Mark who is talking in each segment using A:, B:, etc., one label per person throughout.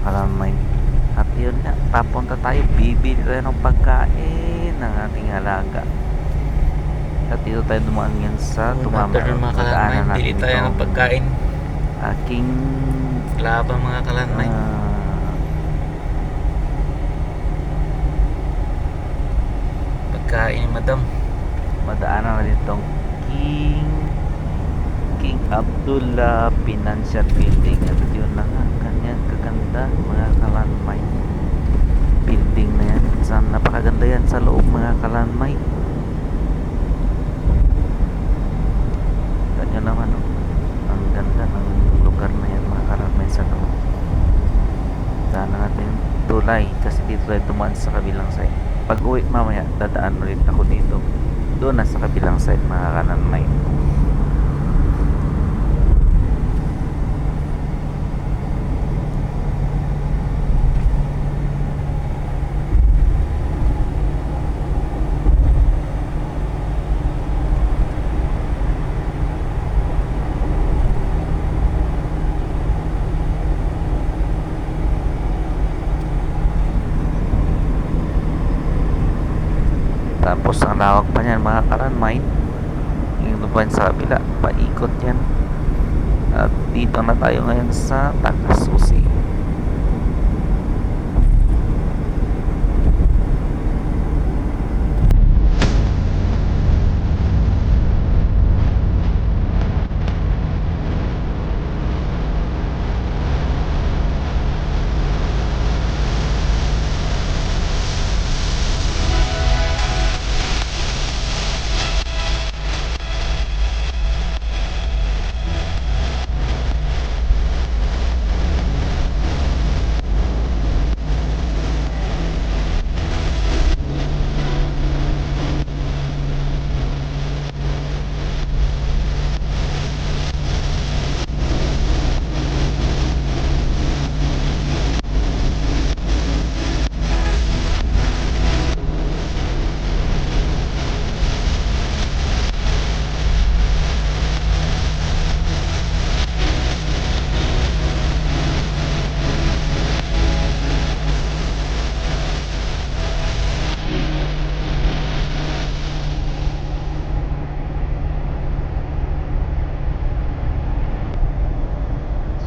A: kalamay. At yun nga, papunta tayo, bibili tayo ng pagkain ng ating alaga. At dito tayo dumaan yan sa tumama.
B: After mga kalanmay,
A: natin
B: tayo ng pagkain.
A: Aking
B: Laba mga kalanmay.
A: ah,
B: pagkain ni madam.
A: madaanan natin itong King King Abdullah Financial Building at yun na nga kanyang kaganda mga kalanmay building na yan. Sa napakaganda yan sa loob mga kalanmay kanya naman oh. ang ganda ng lugar na yan mga kalanmay sa loob. Sana natin tulay kasi dito tayo dumaan sa kabilang side. Pag uwi mamaya dadaan ulit ako dito. Doon na sa kabilang side mga kalanmay tapos ang lawak pa niyan mga karanmay yung lupan sa kabila paikot yan at dito na tayo ngayon sa Takasusi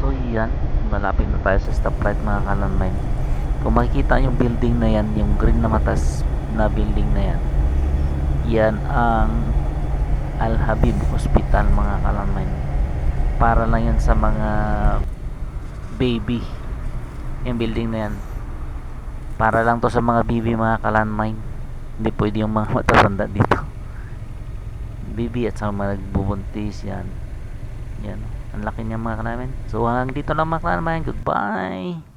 A: So yan, malapit na tayo sa stoplight mga kalanmay. Kung makikita yung building na yan, yung green na matas na building na yan, yan ang Al Habib Hospital mga kalanmay. Para lang yan sa mga baby. Yung building na yan. Para lang to sa mga baby mga kalanmay. Hindi pwede yung mga matatanda dito. Baby at sa mga nagbubuntis yan. Yan. Ang laki niya mga kanamin. So hanggang dito lang mga kanamin. Goodbye.